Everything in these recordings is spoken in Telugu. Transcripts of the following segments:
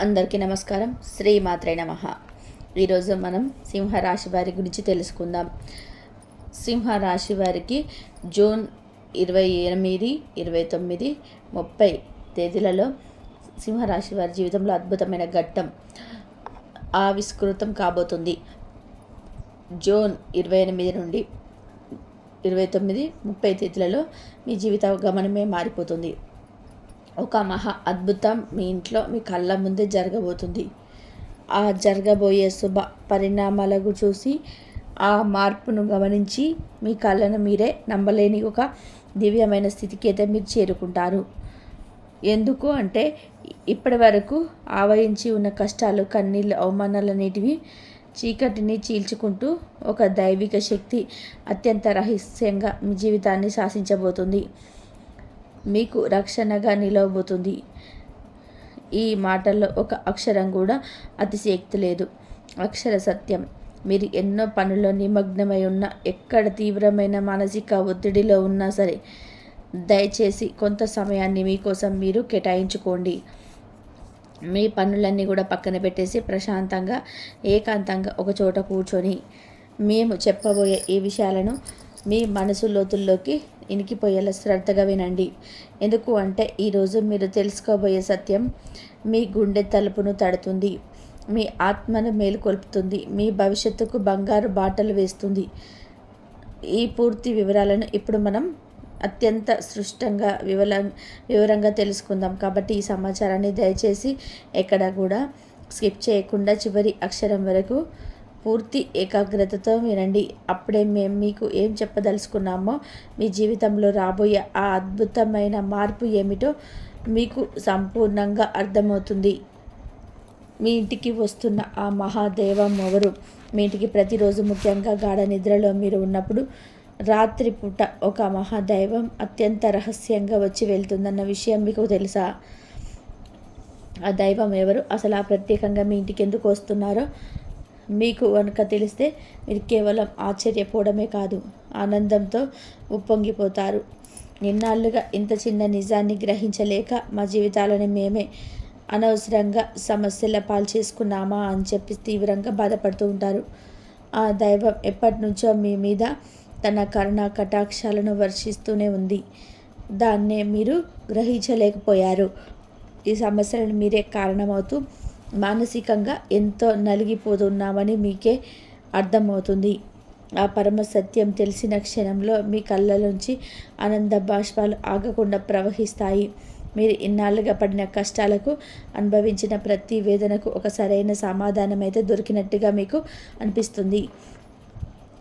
అందరికీ నమస్కారం. శ్రీ మాత్రే నమ. ఈరోజు మనం సింహరాశి వారి గురించి తెలుసుకుందాం. సింహరాశి వారికి జూన్ ఇరవై ఎనిమిది ఇరవై తొమ్మిది ముప్పై తేదీలలో సింహరాశి వారి జీవితంలో అద్భుతమైన ఘట్టం ఆవిష్కృతం కాబోతుంది. జూన్ ఇరవై ఎనిమిది నుండి ఇరవై తొమ్మిది ముప్పై తేదీలలో మీ జీవిత గమనమే మారిపోతుంది. ఒక మహా అద్భుతం మీ ఇంట్లో మీ కళ్ళ ముందే జరగబోతుంది. ఆ జరగబోయే శుభ పరిణామాలకు చూసి ఆ మార్పును గమనించి మీ కళ్ళను మీరే నమ్మలేని ఒక దివ్యమైన స్థితికి అయితే మీరు చేరుకుంటారు. ఎందుకు అంటే ఇప్పటి వరకు ఆవహించి ఉన్న కష్టాలు కన్నీళ్ళు అవమానాలన్నిటివి చీకటిని చీల్చుకుంటూ ఒక దైవిక శక్తి అత్యంత రహస్యంగా మీ జీవితాన్ని శాసించబోతుంది. మీకు రక్షణగా నిలవబోతుంది. ఈ మాటల్లో ఒక అక్షరం కూడా అతిశయక్తి లేదు. అక్షర సత్యం. మీరు ఎన్నో పనుల్లో నిమగ్నమై ఉన్న ఎక్కడ తీవ్రమైన మానసిక ఒత్తిడిలో ఉన్నా సరే దయచేసి కొంత సమయాన్ని మీకోసం మీరు కేటాయించుకోండి. మీ పనులన్నీ కూడా పక్కన పెట్టేసి ప్రశాంతంగా ఏకాంతంగా ఒక చోట కూర్చొని మేము చెప్పబోయే ఈ విషయాలను మీ మనసు లోతుల్లోకి ఇనికిపోయేలా శ్రద్ధగా వినండి. ఎందుకు అంటే ఈరోజు మీరు తెలుసుకోబోయే సత్యం మీ గుండె తలుపును తడుతుంది. మీ ఆత్మను మేలుకొల్పుతుంది మీ భవిష్యత్తుకు బంగారు బాటలు వేస్తుంది. ఈ పూర్తి వివరాలను ఇప్పుడు మనం అత్యంత సృష్టంగా వివర వివరంగా తెలుసుకుందాం. కాబట్టి ఈ సమాచారాన్ని దయచేసి ఎక్కడ కూడా స్కిప్ చేయకుండా చివరి అక్షరం వరకు పూర్తి ఏకాగ్రతతో వినండి. అప్పుడే మేము మీకు ఏం చెప్పదలుచుకున్నామో మీ జీవితంలో రాబోయే ఆ అద్భుతమైన మార్పు ఏమిటో మీకు సంపూర్ణంగా అర్థమవుతుంది. మీ ఇంటికి వస్తున్న ఆ మహాదేవం ఎవరు? మీ ఇంటికి ప్రతిరోజు ముఖ్యంగా గాఢ నిద్రలో మీరు ఉన్నప్పుడు రాత్రిపూట ఒక మహాదైవం అత్యంత రహస్యంగా వచ్చి వెళ్తుందన్న విషయం మీకు తెలుసా? ఆ దైవం ఎవరు? అసలు ఆ ప్రత్యేకంగా మీ ఇంటికి ఎందుకు వస్తున్నారో మీకు కనుక తెలిస్తే మీరు కేవలం ఆశ్చర్యపోవడమే కాదు ఆనందంతో ఉప్పొంగిపోతారు. నిన్నాళ్ళుగా ఇంత చిన్న నిజాన్ని గ్రహించలేక మా జీవితాలను మేమే అనవసరంగా సమస్యల పాలు చేసుకున్నామా అని చెప్పి తీవ్రంగా బాధపడుతూ ఉంటారు. ఆ దైవం ఎప్పటి నుంచో మీ మీద తన కరుణ కటాక్షాలను వర్షిస్తూనే ఉంది. దాన్నే మీరు గ్రహించలేకపోయారు. ఈ సమస్యలను మీరే కారణమవుతూ మానసికంగా ఎంతో నలిగిపోతున్నామని మీకే అర్థమవుతుంది. ఆ పరమ సత్యం తెలిసిన క్షణంలో మీ కళ్ళలోంచి ఆనంద బాష్పాలు ఆగకుండా ప్రవహిస్తాయి. మీరు ఇన్నాళ్ళుగా పడిన కష్టాలకు అనుభవించిన ప్రతి వేదనకు ఒక సరైన సమాధానం అయితే దొరికినట్టుగా మీకు అనిపిస్తుంది.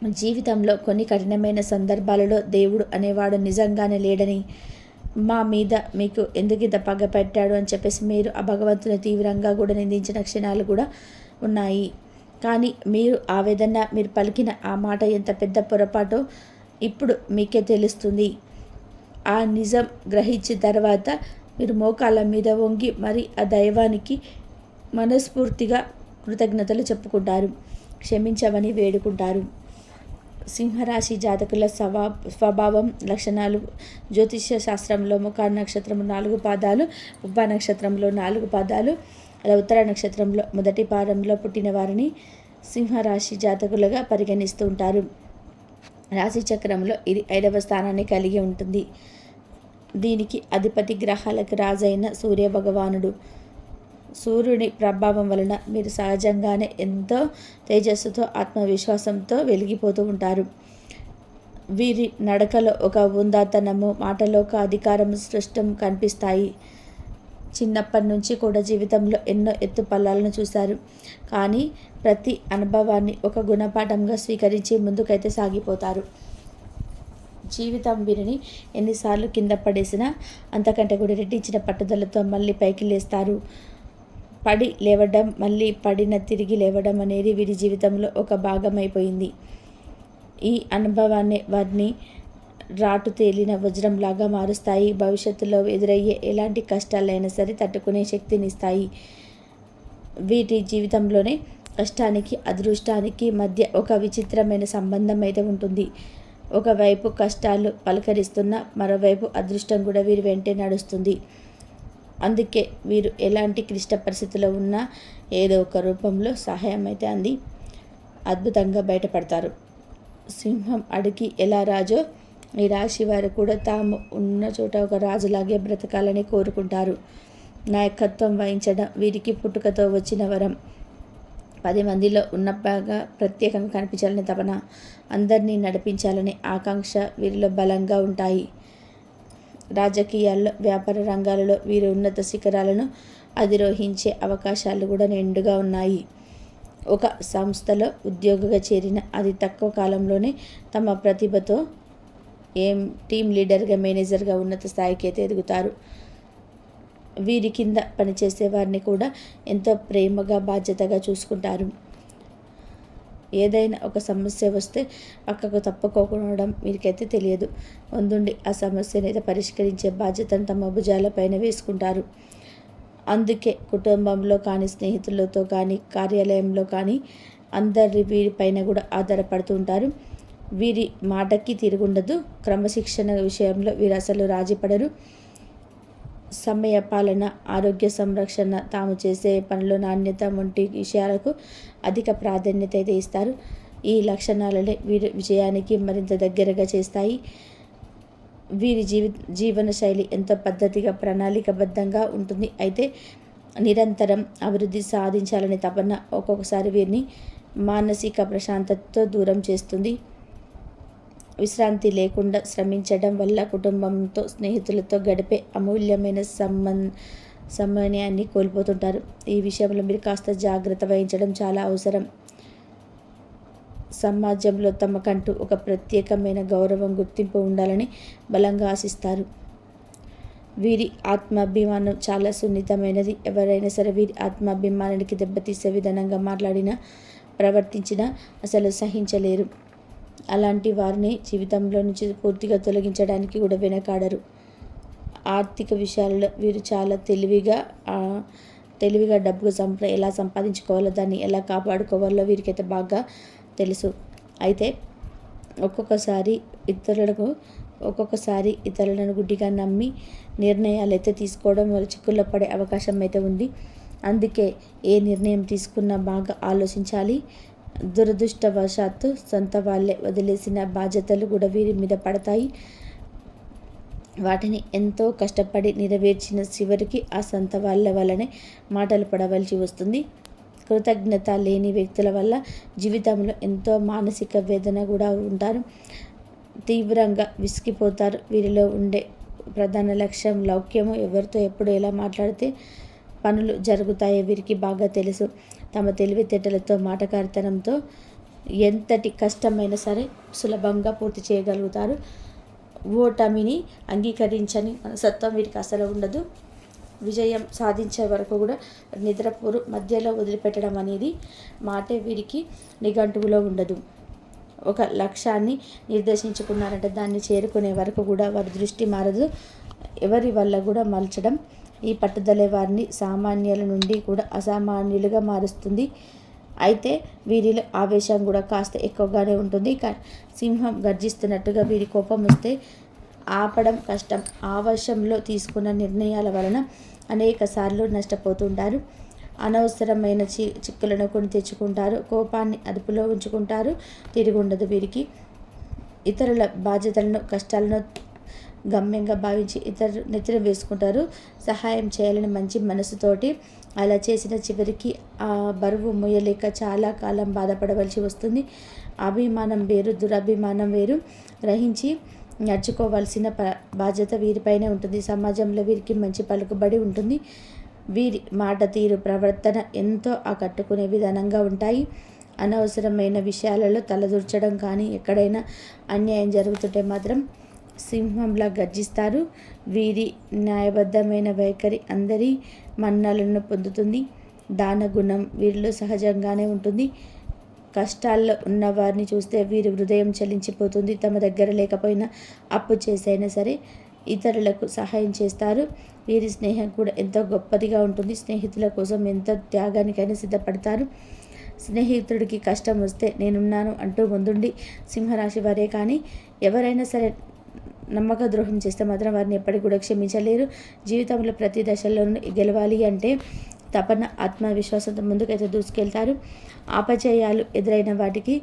జీవితంలో కొన్ని కఠినమైన సందర్భాలలో దేవుడు అనేవాడు నిజంగానే లేడని మా మీద మీకు ఎందుకు ఇంత పగ పెట్టాడు అని చెప్పేసి మీరు ఆ భగవంతుని తీవ్రంగా కూడా నిందించిన క్షణాలు కూడా ఉన్నాయి. కానీ మీరు ఆవేదన మీరు పలికిన ఆ మాట ఎంత పెద్ద పొరపాటో ఇప్పుడు మీకే తెలుస్తుంది. ఆ నిజం గ్రహించిన తర్వాత మీరు మోకాళ్ళ మీద వంగి మరి ఆ దైవానికి మనస్ఫూర్తిగా కృతజ్ఞతలు చెప్పుకుంటారు. క్షమించమని వేడుకుంటారు. సింహరాశి జాతకుల స్వభా స్వభావం లక్షణాలు జ్యోతిష్య శాస్త్రంలో ముఖ నక్షత్రం నాలుగు పాదాలు ఉప నక్షత్రంలో నాలుగు పాదాలు ఉత్తర నక్షత్రంలో మొదటి పాదంలో పుట్టిన వారిని సింహరాశి జాతకులుగా పరిగణిస్తూ ఉంటారు. రాశి చక్రంలో ఇది ఐదవ స్థానాన్ని కలిగి ఉంటుంది. దీనికి అధిపతి గ్రహాలకు రాజైన సూర్య భగవానుడు. సూర్యుని ప్రభావం వలన మీరు సహజంగానే ఎంతో తేజస్సుతో ఆత్మవిశ్వాసంతో వెలిగిపోతూ ఉంటారు. వీరి నడకలో ఒక ఉందాతనము మాటలో ఒక అధికారం సృష్టం కనిపిస్తాయి. చిన్నప్పటి నుంచి కూడా జీవితంలో ఎన్నో ఎత్తు పల్లాలను చూశారు. కానీ ప్రతి అనుభవాన్ని ఒక గుణపాఠంగా స్వీకరించి ముందుకైతే సాగిపోతారు. జీవితం వీరిని ఎన్నిసార్లు కింద పడేసినా అంతకంటే కూడా రెట్టించిన పట్టుదలతో మళ్ళీ పైకి లేస్తారు. పడి లేవడం మళ్ళీ పడిన తిరిగి లేవడం అనేది వీరి జీవితంలో ఒక భాగం అయిపోయింది ఈ అనుభవాన్ని వారిని రాటు తేలిన వజ్రంలాగా మారుస్తాయి. భవిష్యత్తులో ఎదురయ్యే ఎలాంటి కష్టాలైనా సరే తట్టుకునే శక్తినిస్తాయి వీటి జీవితంలోనే కష్టానికి అదృష్టానికి మధ్య ఒక విచిత్రమైన సంబంధం అయితే ఉంటుంది. ఒకవైపు కష్టాలు పలకరిస్తున్న మరోవైపు అదృష్టం కూడా వీరి వెంటే నడుస్తుంది. అందుకే వీరు ఎలాంటి క్లిష్ట పరిస్థితుల్లో ఉన్నా ఏదో ఒక రూపంలో సహాయం అయితే అంది. అద్భుతంగా బయటపడతారు. సింహం అడిగి ఎలా రాజో? ఈ రాశి వారు కూడా తాము ఉన్న చోట ఒక రాజులాగే బ్రతకాలని కోరుకుంటారు. నాయకత్వం వహించడం వీరికి పుట్టుకతో వచ్చిన వరం. పది మందిలో ఉన్న బాగా ప్రత్యేకంగా కనిపించాలని తపన. అందరినీ నడిపించాలని ఆకాంక్ష వీరిలో బలంగా ఉంటాయి. రాజకీయాల్లో వ్యాపార రంగాలలో వీరు ఉన్నత శిఖరాలను అధిరోహించే అవకాశాలు కూడా నిండుగా ఉన్నాయి. ఒక సంస్థలో ఉద్యోగిగా చేరిన అతి తక్కువ కాలంలోనే తమ ప్రతిభతో ఏం టీం లీడర్గా మేనేజర్గా ఉన్నత స్థాయికి అయితే ఎదుగుతారు. వీరి కింద పనిచేసే వారిని కూడా ఎంతో ప్రేమగా బాధ్యతగా చూసుకుంటారు. ఏదైనా ఒక సమస్య వస్తే పక్కకు తప్పుకోకుండా వీరికైతే తెలియదు. ముందుండి ఆ సమస్యని పరిష్కరించే బాధ్యతను తమ భుజాలపైన వేసుకుంటారు. అందుకే కుటుంబంలో కానీ స్నేహితులతో కానీ కార్యాలయంలో కానీ అందరి వీరిపైన కూడా ఆధారపడుతూ ఉంటారు. వీరి మాటకి తిరుగుండదు. క్రమశిక్షణ విషయంలో వీరు అసలు రాజీపడరు. సమయ పాలన ఆరోగ్య సంరక్షణ తాము చేసే పనుల నాణ్యత వంటి విషయాలకు అధిక ప్రాధాన్యత అయితే ఇస్తారు. ఈ లక్షణాలనే వీరి విజయానికి మరింత దగ్గరగా చేస్తాయి. వీరి జీవి జీవన శైలి ఎంతో పద్ధతిగా ప్రణాళికబద్ధంగా ఉంటుంది. అయితే నిరంతరం అభివృద్ధి సాధించాలనే తపన ఒక్కొక్కసారి వీరిని మానసిక ప్రశాంతతతో దూరం చేస్తుంది. విశ్రాంతి లేకుండా శ్రమించడం వల్ల కుటుంబంతో స్నేహితులతో గడిపే అమూల్యమైన సంబం సమయాన్ని కోల్పోతుంటారు. ఈ విషయంలో మీరు కాస్త జాగ్రత్త వహించడం చాలా అవసరం. సమాజంలో తమకంటూ ఒక ప్రత్యేకమైన గౌరవం గుర్తింపు ఉండాలని బలంగా ఆశిస్తారు. వీరి ఆత్మాభిమానం చాలా సున్నితమైనది. ఎవరైనా సరే వీరి ఆత్మాభిమానానికి దెబ్బతీసే విధానంగా మాట్లాడినా ప్రవర్తించినా అసలు సహించలేరు. అలాంటి వారిని జీవితంలో నుంచి పూర్తిగా తొలగించడానికి కూడా వెనకాడరు. ఆర్థిక విషయాల్లో వీరు చాలా తెలివిగా తెలివిగా డబ్బు సంప ఎలా సంపాదించుకోవాలో దాన్ని ఎలా కాపాడుకోవాలో వీరికైతే బాగా తెలుసు. అయితే ఒక్కొక్కసారి ఇతరులకు ఒక్కొక్కసారి ఇతరులను గుడ్డిగా నమ్మి నిర్ణయాలు అయితే తీసుకోవడం వల్ల చిక్కుల్లో పడే అవకాశం అయితే ఉంది. అందుకే ఏ నిర్ణయం తీసుకున్నా బాగా ఆలోచించాలి. దురదృష్టవశాత్తు సొంత వాళ్ళే వదిలేసిన బాధ్యతలు కూడా వీరి మీద పడతాయి. వాటిని ఎంతో కష్టపడి నెరవేర్చిన చివరికి ఆ సొంత వాళ్ళ వల్లనే మాటలు పడవలసి వస్తుంది. కృతజ్ఞత లేని వ్యక్తుల వల్ల జీవితంలో ఎంతో మానసిక వేదన కూడా ఉంటారు. తీవ్రంగా విసిగిపోతారు. వీరిలో ఉండే ప్రధాన లక్ష్యం లౌక్యము ఎవరితో ఎప్పుడు ఎలా మాట్లాడితే పనులు జరుగుతాయో వీరికి బాగా తెలుసు. తమ తెలివితేటలతో మాటకారితనంతో ఎంతటి కష్టమైనా సరే సులభంగా పూర్తి చేయగలుగుతారు. ఓటమిని అంగీకరించని మనసత్వం వీరికి అసలు ఉండదు. విజయం సాధించే వరకు కూడా నిద్రపోరు. మధ్యలో వదిలిపెట్టడం అనేది మాటే వీరికి నిఘంటువులో ఉండదు. ఒక లక్ష్యాన్ని నిర్దేశించుకున్నారంటే దాన్ని చేరుకునే వరకు కూడా వారి దృష్టి మారదు. ఎవరి వల్ల కూడా మలచడం ఈ పట్టుదల వారిని సామాన్యుల నుండి కూడా అసామాన్యులుగా మారుస్తుంది. అయితే వీరిలో ఆవేశం కూడా కాస్త ఎక్కువగానే ఉంటుంది. సింహం గర్జిస్తున్నట్టుగా వీరి కోపం వస్తే ఆపడం కష్టం. ఆవేశంలో తీసుకున్న నిర్ణయాల వలన అనేక సార్లు నష్టపోతుంటారు. అనవసరమైన చి చిక్కులను కొని తెచ్చుకుంటారు. కోపాన్ని అదుపులో ఉంచుకుంటారు. తిరిగి ఉండదు వీరికి. ఇతరుల బాధ్యతలను కష్టాలను గమ్యంగా భావించి ఇతరు నెత్తిన వేసుకుంటారు. సహాయం చేయాలని మంచి మనసుతోటి అలా చేసిన చివరికి ఆ బరువు మొయ్యలేక చాలా కాలం బాధపడవలసి వస్తుంది. అభిమానం వేరు దురభిమానం వేరు. గ్రహించి నడుచుకోవాల్సిన ప బాధ్యత వీరిపైనే ఉంటుంది. సమాజంలో వీరికి మంచి పలుకుబడి ఉంటుంది. వీరి మాట తీరు ప్రవర్తన ఎంతో ఆకట్టుకునే విధానంగా ఉంటాయి. అనవసరమైన విషయాలలో తలదూర్చడం కానీ ఎక్కడైనా అన్యాయం జరుగుతుంటే మాత్రం సింహంలా గర్జిస్తారు. వీరి న్యాయబద్ధమైన వైఖరి అందరి మన్నలను పొందుతుంది. దాన గుణం వీరిలో సహజంగానే ఉంటుంది. కష్టాల్లో ఉన్న వారిని చూస్తే వీరి హృదయం చలించిపోతుంది. తమ దగ్గర లేకపోయినా అప్పు చేసైనా సరే ఇతరులకు సహాయం చేస్తారు. వీరి స్నేహం కూడా ఎంతో గొప్పదిగా ఉంటుంది. స్నేహితుల కోసం ఎంత త్యాగానికైనా సిద్ధపడతారు. స్నేహితుడికి కష్టం వస్తే నేనున్నాను అంటూ ముందుండి సింహరాశి వారే కానీ ఎవరైనా సరే నమ్మక ద్రోహం చేస్తే మాత్రం వారిని ఎప్పటికి కూడా క్షమించలేరు. జీవితంలో ప్రతి దశలోనూ గెలవాలి అంటే తపన ఆత్మవిశ్వాసంతో ముందుకైతే దూసుకెళ్తారు. ఆపచయాలు ఎదురైన వాటికి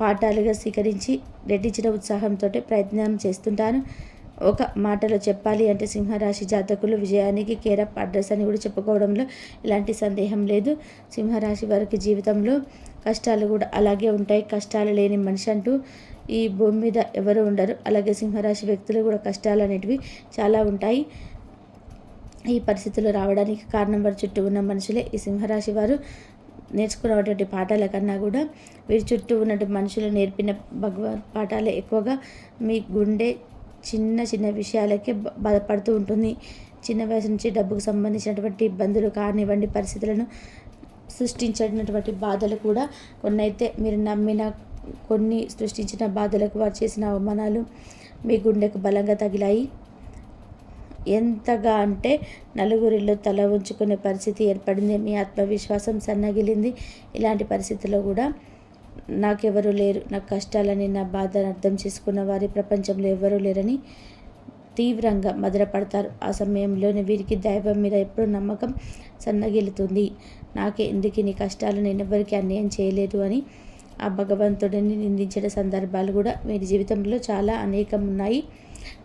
పాఠాలుగా స్వీకరించి రెట్టించిన ఉత్సాహంతో ప్రయత్నం చేస్తుంటాను ఒక మాటలో చెప్పాలి అంటే సింహరాశి జాతకులు విజయానికి కేరప్ అడ్రస్ అని కూడా చెప్పుకోవడంలో ఎలాంటి సందేహం లేదు. సింహరాశి వారికి జీవితంలో కష్టాలు కూడా అలాగే ఉంటాయి. కష్టాలు లేని మనిషి అంటూ ఈ భూమి మీద ఎవరు ఉండరు. అలాగే సింహరాశి వ్యక్తులు కూడా కష్టాలు అనేటివి చాలా ఉంటాయి. ఈ పరిస్థితులు రావడానికి కారణం వారి చుట్టూ ఉన్న మనుషులే. ఈ సింహరాశి వారు నేర్చుకున్నటువంటి పాఠాల కన్నా కూడా వీరి చుట్టూ ఉన్నటువంటి మనుషులు నేర్పిన భగవద్ పాఠాలే ఎక్కువగా మీ గుండె చిన్న చిన్న విషయాలకే బాధపడుతూ ఉంటుంది. చిన్న వయసు నుంచి డబ్బుకు సంబంధించినటువంటి ఇబ్బందులు కానివ్వండి పరిస్థితులను సృష్టించినటువంటి బాధలు కూడా కొన్ని అయితే మీరు నమ్మిన కొన్ని సృష్టించిన బాధలకు వారు చేసిన అవమానాలు మీ గుండెకు బలంగా తగిలాయి. ఎంతగా అంటే నలుగురిలో తల ఉంచుకునే పరిస్థితి ఏర్పడింది. మీ ఆత్మవిశ్వాసం సన్నగిలింది. ఇలాంటి పరిస్థితుల్లో కూడా నాకెవరు లేరు. నా కష్టాలని నా బాధను అర్థం చేసుకున్న వారి ప్రపంచంలో ఎవరూ లేరని తీవ్రంగా మదనపడతారు ఆ సమయంలోనే వీరికి దైవం మీద ఎప్పుడు నమ్మకం సన్నగిలుతుంది నాకే ఎందుకు నీ కష్టాలు? నేను ఎవరికి అన్యాయం చేయలేదు అని ఆ భగవంతుడిని నిందించిన సందర్భాలు కూడా మీ జీవితంలో చాలా అనేకం ఉన్నాయి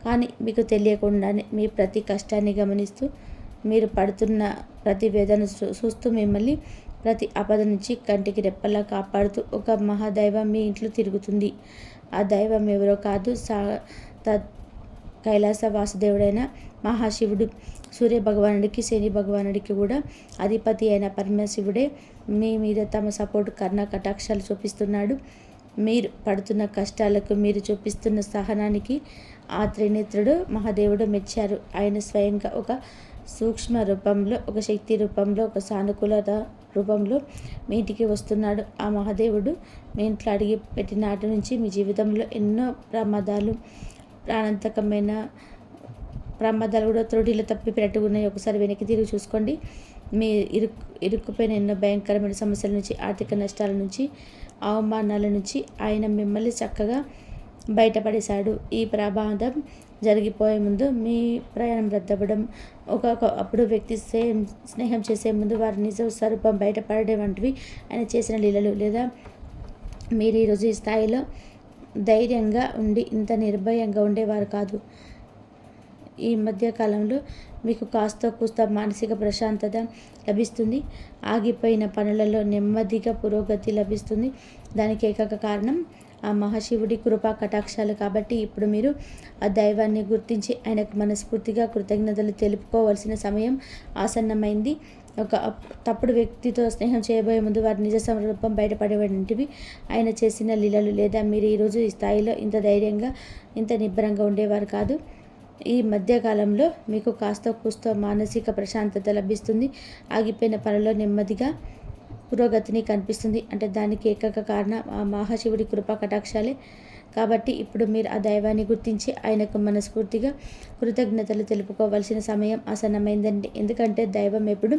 కానీ మీకు తెలియకుండానే మీ ప్రతి కష్టాన్ని గమనిస్తూ మీరు పడుతున్న ప్రతి వేదన చూస్తూ మిమ్మల్ని ప్రతి ఆపద నుంచి కంటికి రెప్పలా కాపాడుతూ ఒక మహాదైవం మీ ఇంట్లో తిరుగుతుంది. ఆ దైవం ఎవరో కాదు సా కైలాస వాసుదేవుడైన మహాశివుడు. సూర్య భగవానుడికి శని భగవానుడికి కూడా అధిపతి అయిన పరమశివుడే మీ మీద తమ సపోర్ట్ కర్ణ కటాక్షాలు చూపిస్తున్నాడు. మీరు పడుతున్న కష్టాలకు మీరు చూపిస్తున్న సహనానికి ఆ త్రినేత్రుడు మహాదేవుడు మెచ్చారు. ఆయన స్వయంగా ఒక సూక్ష్మ రూపంలో ఒక శక్తి రూపంలో ఒక సానుకూలత రూపంలో మీ ఇంటికి వస్తున్నాడు. ఆ మహాదేవుడు మీ ఇంట్లో అడిగి పెట్టిన నాటి నుంచి మీ జీవితంలో ఎన్నో ప్రమాదాలు ప్రాణాంతకమైన ప్రమాదాలు కూడా త్రుటిలో తప్పి ఉన్నాయి ఒకసారి వెనక్కి తిరిగి చూసుకోండి. మీ ఇరుక్కు ఇరుక్కుపోయిన ఎన్నో భయంకరమైన సమస్యల నుంచి ఆర్థిక నష్టాల నుంచి అవమానాల నుంచి ఆయన మిమ్మల్ని చక్కగా బయటపడేశాడు. ఈ ప్రమాదం జరిగిపోయే ముందు మీ ప్రయాణం రద్దవడం ఒక అప్పుడు వ్యక్తి సేమ్ స్నేహం చేసే ముందు వారి నిజ స్వరూపం బయటపడడం వంటివి ఆయన చేసిన లీలలు. లేదా మీరు ఈరోజు ఈ స్థాయిలో ధైర్యంగా ఉండి ఇంత నిర్భయంగా ఉండేవారు కాదు. ఈ మధ్యకాలంలో మీకు కాస్త కూస్త మానసిక ప్రశాంతత లభిస్తుంది. ఆగిపోయిన పనులలో నెమ్మదిగా పురోగతి లభిస్తుంది. దానికి ఏకైక కారణం ఆ మహాశివుడి కృపా కటాక్షాలు కాబట్టి ఇప్పుడు మీరు ఆ దైవాన్ని గుర్తించి ఆయనకు మనస్ఫూర్తిగా కృతజ్ఞతలు తెలుపుకోవాల్సిన సమయం ఆసన్నమైంది. ఒక తప్పుడు వ్యక్తితో స్నేహం చేయబోయే ముందు వారి నిజ సంరూపం బయటపడేవంటివి ఆయన చేసిన లీలలు లేదా మీరు ఈరోజు ఈ స్థాయిలో ఇంత ధైర్యంగా ఇంత నిబ్బరంగా ఉండేవారు కాదు. ఈ మధ్యకాలంలో మీకు కాస్త కూస్తో మానసిక ప్రశాంతత లభిస్తుంది. ఆగిపోయిన పనిలో నెమ్మదిగా పురోగతిని కనిపిస్తుంది. అంటే దానికి ఏకైక కారణం ఆ మహాశివుడి కృపా కటాక్షాలే. కాబట్టి ఇప్పుడు మీరు ఆ దైవాన్ని గుర్తించి ఆయనకు మనస్ఫూర్తిగా కృతజ్ఞతలు తెలుపుకోవాల్సిన సమయం ఆసన్నమైందండి. ఎందుకంటే దైవం ఎప్పుడు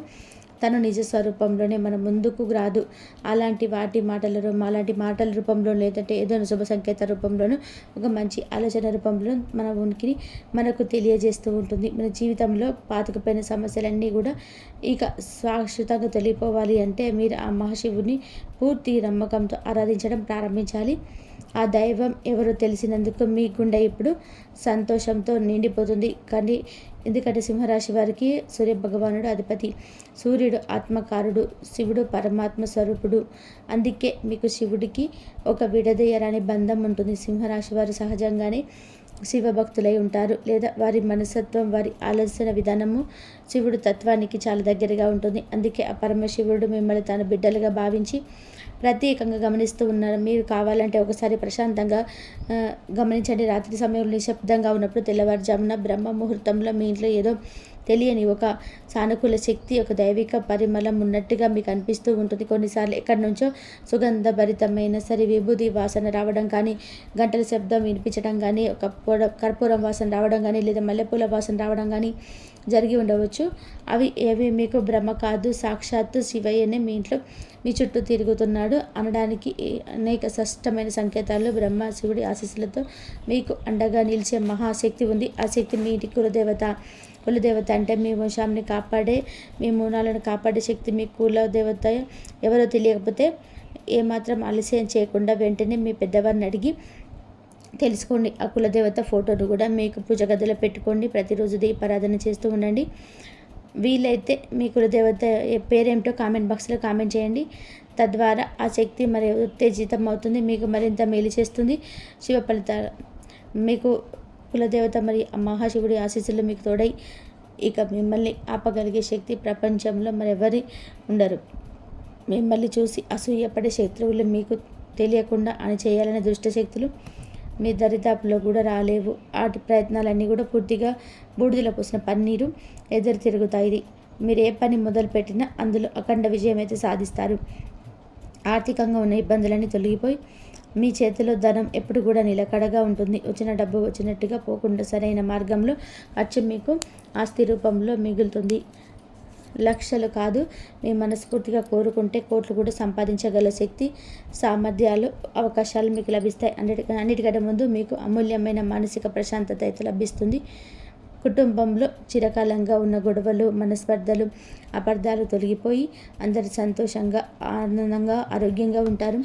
తను నిజ స్వరూపంలోనే మన ముందుకు రాదు. అలాంటి వాటి మాటల అలాంటి మాటల రూపంలో లేదంటే ఏదో శుభ సంకేత రూపంలోనూ ఒక మంచి ఆలోచన రూపంలో మన ఉనికిని మనకు తెలియజేస్తూ ఉంటుంది. మన జీవితంలో పాతకపోయిన సమస్యలన్నీ కూడా ఇక శాశ్వతంగా తెలియపోవాలి అంటే మీరు ఆ మహాశివుని పూర్తి నమ్మకంతో ఆరాధించడం ప్రారంభించాలి. ఆ దైవం ఎవరో తెలిసినందుకు మీ గుండె ఇప్పుడు సంతోషంతో నిండిపోతుంది. కానీ ఎందుకంటే సింహరాశి వారికి సూర్య భగవానుడు అధిపతి. సూర్యుడు ఆత్మకారుడు శివుడు పరమాత్మ స్వరూపుడు. అందుకే మీకు శివుడికి ఒక విడదీయరాని బంధం ఉంటుంది. సింహరాశి వారు సహజంగానే శివభక్తులై ఉంటారు లేదా వారి మనస్తత్వం వారి ఆలోచన విధానము శివుడు తత్వానికి చాలా దగ్గరగా ఉంటుంది. అందుకే ఆ పరమశివుడు మిమ్మల్ని తన బిడ్డలుగా భావించి ప్రత్యేకంగా గమనిస్తూ ఉన్నారు. మీరు కావాలంటే ఒకసారి ప్రశాంతంగా గమనించండి. రాత్రి సమయంలో నిశ్శబ్దంగా ఉన్నప్పుడు తెల్లవారుజామున బ్రహ్మ ముహూర్తంలో మీ ఇంట్లో ఏదో తెలియని ఒక సానుకూల శక్తి ఒక దైవిక పరిమళం ఉన్నట్టుగా మీకు అనిపిస్తూ ఉంటుంది. కొన్నిసార్లు ఎక్కడి నుంచో సుగంధభరితమైన సరే విభూది వాసన రావడం కానీ గంటల శబ్దం వినిపించడం కానీ ఒక పొడ కర్పూరం వాసన రావడం కానీ లేదా మల్లెపూల వాసన రావడం కానీ జరిగి ఉండవచ్చు. అవి ఏవి మీకు భ్రమ కాదు సాక్షాత్తు శివయ్యనే మీ ఇంట్లో మీ చుట్టూ తిరుగుతున్నాడు అనడానికి అనేక స్పష్టమైన సంకేతాలు బ్రహ్మ శివుడి ఆశీస్సులతో మీకు అండగా నిలిచే మహాశక్తి ఉంది. ఆ శక్తి మీ ఇంటి కులదేవత. కులదేవత అంటే మీ వంశాన్ని కాపాడే మీ మూలాలను కాపాడే శక్తి మీ కులదేవత ఎవరో తెలియకపోతే ఏమాత్రం ఆలస్యం చేయకుండా వెంటనే మీ పెద్దవారిని అడిగి తెలుసుకోండి. ఆ కులదేవత ఫోటోను కూడా మీకు పూజ గదిలో పెట్టుకోండి. ప్రతిరోజు దీపారాధన చేస్తూ ఉండండి. వీలైతే మీ కులదేవత పేరేమిటో కామెంట్ బాక్స్లో కామెంట్ చేయండి. తద్వారా ఆ శక్తి మరి ఉత్తేజితం అవుతుంది మీకు మరింత మేలు చేస్తుంది. శివ ఫలితాలు. మీకు కులదేవత మరి మహాశివుడి ఆశీస్సులు మీకు తోడై ఇక మిమ్మల్ని ఆపగలిగే శక్తి ప్రపంచంలో మరెవరి ఉండరు. మిమ్మల్ని చూసి అసూయపడే శత్రువులు మీకు తెలియకుండా అని చేయాలనే దుష్టశక్తులు మీ దరిదాపులో కూడా రాలేవు. ఆటి ప్రయత్నాలన్నీ కూడా పూర్తిగా బూడిదలో పోసిన పన్నీరు ఎదురు తిరుగుతాయి. మీరు ఏ పని మొదలుపెట్టినా అందులో అఖండ విజయం అయితే సాధిస్తారు. ఆర్థికంగా ఉన్న ఇబ్బందులన్నీ తొలగిపోయి మీ చేతిలో ధనం ఎప్పుడు కూడా నిలకడగా ఉంటుంది. వచ్చిన డబ్బు వచ్చినట్టుగా పోకుండా సరైన మార్గంలో ఖర్చు మీకు ఆస్తి రూపంలో మిగులుతుంది. లక్షలు కాదు. మీ మనస్ఫూర్తిగా కోరుకుంటే కోట్లు కూడా సంపాదించగల శక్తి సామర్థ్యాలు అవకాశాలు మీకు లభిస్తాయి. అన్నిటి అన్నిటికంటే ముందు మీకు అమూల్యమైన మానసిక ప్రశాంతత అయితే లభిస్తుంది. కుటుంబంలో చిరకాలంగా ఉన్న గొడవలు మనస్పర్ధలు అపార్థాలు తొలగిపోయి అందరు సంతోషంగా ఆనందంగా ఆరోగ్యంగా ఉంటారు.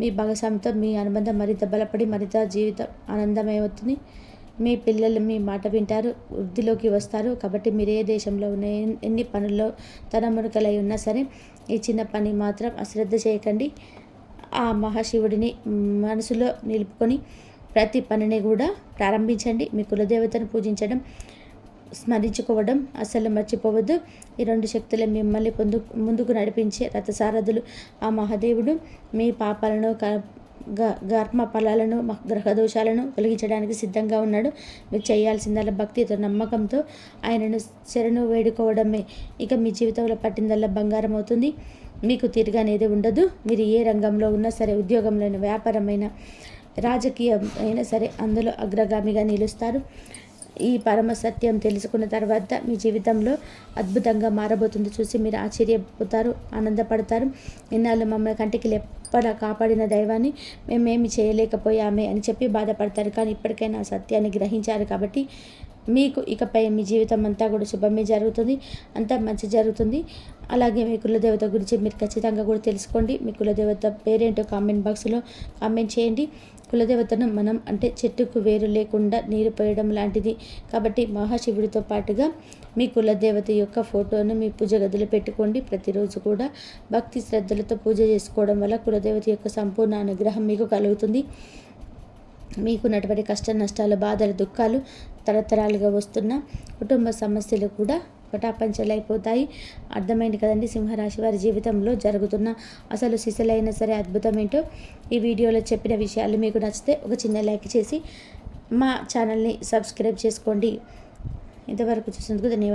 మీ భాగస్వామితో మీ అనుబంధం మరింత బలపడి మరింత జీవితం ఆనందమవుతుంది మీ పిల్లలు మీ మాట వింటారు వృద్ధిలోకి వస్తారు. కాబట్టి మీరు ఏ దేశంలో ఉన్న ఎన్ని పనుల్లో తనమునకలై ఉన్నా సరే ఈ చిన్న పని మాత్రం అశ్రద్ధ చేయకండి. ఆ మహాశివుడిని మనసులో నిలుపుకొని ప్రతి పనిని కూడా ప్రారంభించండి. మీ కులదేవతను పూజించడం స్మరించుకోవడం అసలు మర్చిపోవద్దు. ఈ రెండు శక్తులు మిమ్మల్ని పొందు ముందుకు నడిపించే రథసారథులు ఆ మహాదేవుడు. మీ పాపాలను గర్మ ఫలాలను గ్రహ దోషాలను తొలగించడానికి సిద్ధంగా ఉన్నాడు. మీరు చేయాల్సిందల్లా భక్తితో నమ్మకంతో ఆయనను శరణు వేడుకోవడమే. ఇక మీ జీవితంలో పట్టిందల్లా బంగారం అవుతుంది. మీకు తిరగనేది ఉండదు. మీరు ఏ రంగంలో ఉన్నా సరే ఉద్యోగంలో వ్యాపారమైన రాజకీయం అయినా సరే అందులో అగ్రగామిగా నిలుస్తారు. ఈ పరమ సత్యం తెలుసుకున్న తర్వాత మీ జీవితంలో అద్భుతంగా మారబోతుంది. చూసి మీరు ఆశ్చర్యపోతారు ఆనందపడతారు. ఇన్నాళ్ళు మమ్మల్ని కంటికి ఎప్పట కాపాడిన దైవాన్ని మేమేమి చేయలేకపోయామే అని చెప్పి బాధపడతారు. కానీ ఇప్పటికైనా సత్యాన్ని గ్రహించారు కాబట్టి మీకు ఇకపై మీ జీవితం అంతా కూడా శుభమే జరుగుతుంది. అంతా మంచి జరుగుతుంది. అలాగే మీ కులదేవత గురించి మీరు ఖచ్చితంగా కూడా తెలుసుకోండి. మీ కులదేవత పేరేంటో కామెంట్ బాక్స్లో కామెంట్ చేయండి. కులదేవతను మనం అంటే చెట్టుకు వేరు లేకుండా నీరు పోయడం లాంటిది. కాబట్టి మహాశివుడితో పాటుగా మీ కులదేవత యొక్క ఫోటోను మీ పూజ గదిలో పెట్టుకోండి. ప్రతిరోజు కూడా భక్తి శ్రద్ధలతో పూజ చేసుకోవడం వల్ల కులదేవత యొక్క సంపూర్ణ అనుగ్రహం మీకు కలుగుతుంది. మీకున్నటువంటి కష్ట నష్టాలు బాధలు దుఃఖాలు తరతరాలుగా వస్తున్న కుటుంబ సమస్యలు కూడా పటాపంచలైపోతాయి. అర్థమైంది కదండి సింహరాశి వారి జీవితంలో జరుగుతున్న అసలు సిసలైన సరే అద్భుతం ఏంటో ఈ వీడియోలో చెప్పిన విషయాలు మీకు నచ్చితే ఒక చిన్న లైక్ చేసి మా ఛానల్ని సబ్స్క్రైబ్ చేసుకోండి. ఇంతవరకు చూసినందుకు ధన్యవాదాలు.